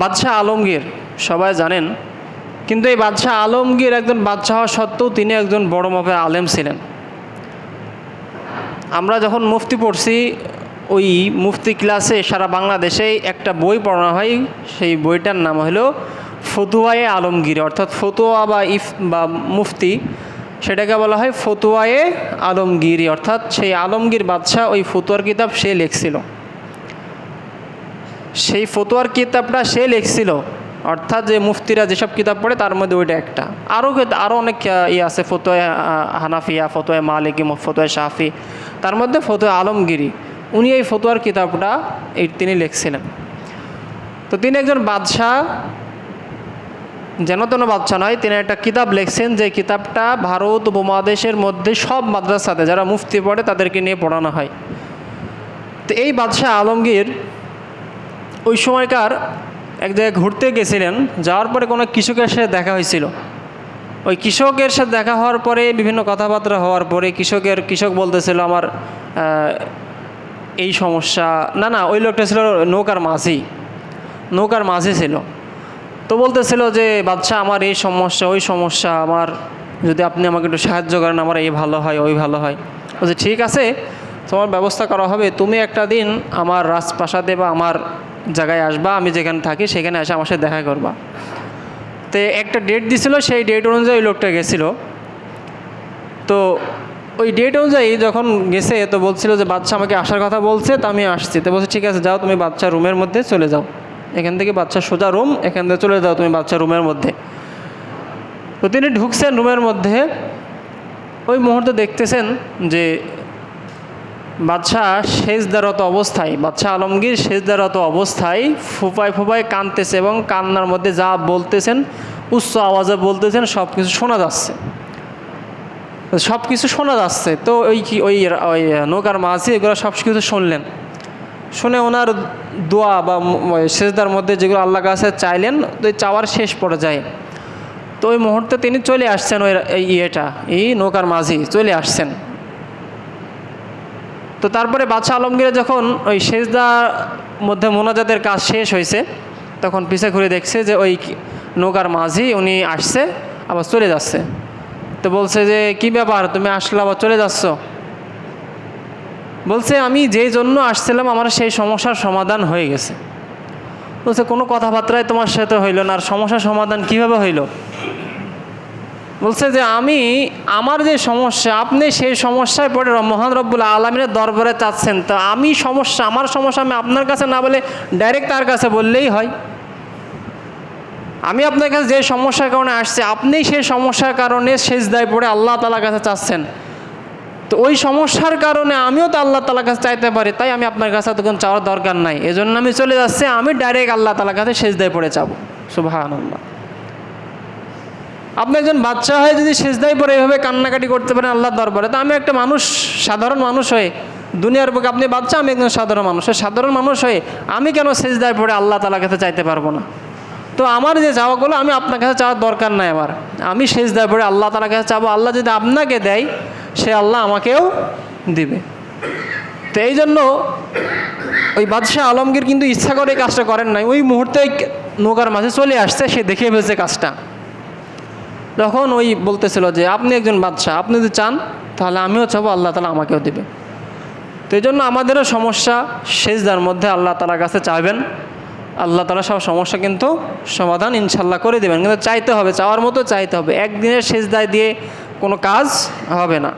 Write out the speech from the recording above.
বাদশাহ আলমগীর, সবাই জানেন। কিন্তু এই বাদশাহ আলমগীর একজন বাদশাহ সত্ত্বেও তিনি একজন বড় মাপের আলেম ছিলেন। আমরা যখন মুফতি পড়ছি, ওই মুফতি ক্লাসে সারা বাংলাদেশে একটা বই পড়ানো হয়। সেই বইটার নাম হলো ফতুয়ায়ে আলমগীর, অর্থাৎ ফতুয়া বা ইফ বা মুফতি, সেটাকে বলা হয় ফতুয়ায়ে আলমগীরি অর্থাৎ সেই আলমগীর বাদশাহ ওই ফতুয়ার কিতাব সে লিখছিল। সেই ফতুয়ার কিতাবটা সে লিখছিল। অর্থাৎ যে মুফতিরা যেসব কিতাব পড়ে, তার মধ্যে ওইটা একটা। আরও আরও অনেক ইয়ে আছে ফতোয় হানাফিয়া ফতোয় মালিকি ফতোয় শাফি। তার মধ্যে ফতোয় আলমগিরি। উনি এই ফতোয়ার কিতাবটা এই তিনি লিখছিলেন। তো তিনি একজন বাদশাহ। যেন তেন বাদশাহ নয়, তিনি একটা কিতাব লিখছেন যে কিতাবটা ভারত উপমহাদেশের মধ্যে সব মাদ্রাসাতে, যারা মুফতি পড়ে, তাদেরকে নিয়ে পড়ানো হয়। তো এই বাদশাহ আলমগীর ওই সময়কার এক জায়গায় ঘুরতে গেছিলেন, যাওয়ার পরে কোনো কৃষকের সাথে দেখা হয়েছিল। ওই কৃষকের সাথে দেখা হওয়ার পরে, বিভিন্ন কথাবার্তা হওয়ার পরে কৃষকের, কৃষক বলতেছিল, আমার এই সমস্যা, না না, ওই লোকটা ছিল নৌকার মাঝি নৌকার মাঝি ছিল। তো বলতেছিল যে, বাদশাহ, আমার এই সমস্যা, ওই সমস্যা, আমার, যদি আপনি আমাকে একটু সাহায্য করেন, আমার এই ভালো হয়, ওই ভালো হয়। বলছে, ঠিক আছে। তোমার ব্যবস্থা করা হবে, তুমি একটা দিন আমার রাজপ্রাসাদে বা আমার জায়গায় আসবা, আমি যেখানে থাকি সেখানে এসে আমার সাথে দেখা করবা। তো একটা ডেট দিছিল, সেই ডেট অনুযায়ী লোকটা গেছিল। তো ওই ডেট অনুযায়ী যখন গেছে, তো বলছিল যে, বাচ্চা আমাকে আসার কথা বলছে, তো আমি আসছি। তো বলছে, ঠিক আছে, যাও তুমি বাচ্চা রুমের মধ্যে চলে যাও। এখান থেকে বাচ্চা সোজা রুম এখান থেকে চলে যাও তুমি বাচ্চা রুমের মধ্যে। তো তিনি ঢুকছেন রুমের মধ্যে। ওই মুহূর্তে দেখতেছেন যে বাদশাহ সেজদারত অবস্থায়, বাদশাহ আলমগীর সেজদারত অবস্থায় ফুপায় ফুপায় কাঁদতেছে এবং কান্নার মধ্যে যা বলতেছেন, উচ্চ আওয়াজে বলতেছেন সব কিছু শোনা যাচ্ছে। সব কিছু শোনা যাচ্ছে। তো ওই কি, ওই ওই নৌকার মাঝি এগুলো সব কিছু শুনলেন। শুনে ওনার দোয়া বা সেজদার মধ্যে যেগুলো আল্লাহ কাছে চাইলেন তো চাওয়ার শেষ পর্যায়ে। তো ওই মুহূর্তে তিনি চলে আসছেন ওই ইয়েটা, এই নৌকার মাঝি চলে আসছেন। তো তারপরে বাদশাহ আলমগীর যখন ওই সেজদার মধ্যে মোনাজাতের কাজ শেষ হয়েছে, তখন পিছে ঘুরে দেখছে যে ওই নৌকার মাঝি উনি আসছে, আবার চলে যাচ্ছে। তো বলছে যে, কি ব্যাপার? তুমি আসলে আবার চলে যাচ্ছ? বলছে, আমি যেই জন্য আসছিলাম, আমার সেই সমস্যার সমাধান হয়ে গেছে। বলছে, কোনো কথাবার্তায় তোমার সাথে হইল না, আর সমস্যার সমাধান কীভাবে হইল? বলছে যে আমি, আমার যে সমস্যা, আপনি সেই সমস্যায় পড়ে মহান রব্বুল আলমিনের দরবারে চাচ্ছেন। তো আমি সমস্যা, আমার সমস্যা আমি আপনার কাছে না বলে ডাইরেক্ট তার কাছে বললেই হয়। আমি আপনার কাছে যে সমস্যার কারণে আসছি, আপনি সেই সমস্যার কারণে শেষ দায় পড়ে আল্লাহ তালার কাছে চাচ্ছেন। তো ওই সমস্যার কারণে আমিও তো আল্লাহ তালার কাছে চাইতে পারি, তাই আমি আপনার কাছে তখন চাওয়ার দরকার নাই। এজন্য আমি চলে যাচ্ছি, আমি ডাইরেক্ট আল্লাহ তালার কাছে শেষ দায় পড়ে যাব। সুবাহ আনন্দ আপনি একজন বাচ্চা হয়ে যদি সেজদাই পরে এভাবে কান্নাকাটি করতে পারেন আল্লাহর দরবারে, তো আমি একটা মানুষ, সাধারণ মানুষ হয়ে, দুনিয়ার বুকে আপনি বাচ্চা, আমি একজন সাধারণ মানুষ সাধারণ মানুষ হয়ে আমি কেন সেজদায় পড়ে আল্লাহ তালার কাছে চাইতে পারব না? তো আমার যে চাওয়াগুলো আমি আপনার কাছে চাওয়ার দরকার নাই আমার। আমি সেজদায় পড়ে আল্লাহ তালার কাছে চাবো, আল্লাহ যদি আপনাকে দেয়, সে আল্লাহ আমাকেও দিবে। তো এই জন্য ওই বাদশাহ আলমগীর কিন্তু ইচ্ছা করে এই কাজটা করেন নাই। ওই মুহূর্তে নৌকার মাঝে চলে আসছে, সে দেখে ফেলছে কাজটা। তখন ওই বলতেছিল যে, আপনি একজন বাদশাহ, আপনি যদি চান, তাহলে আমিও চাবো, আল্লাহ তালা আমাকেও দেবে। তো এই জন্য আমাদেরও সমস্যা সেজদার মধ্যে আল্লাহ তালার কাছে চাইবেন। আল্লাহ তালা সব সমস্যা কিন্তু সমাধান ইনশাল্লাহ করে দেবেন। কিন্তু চাইতে হবে, চাওয়ার মতো চাইতে হবে। একদিনের সেজদায় দিয়ে কোনো কাজ হবে না।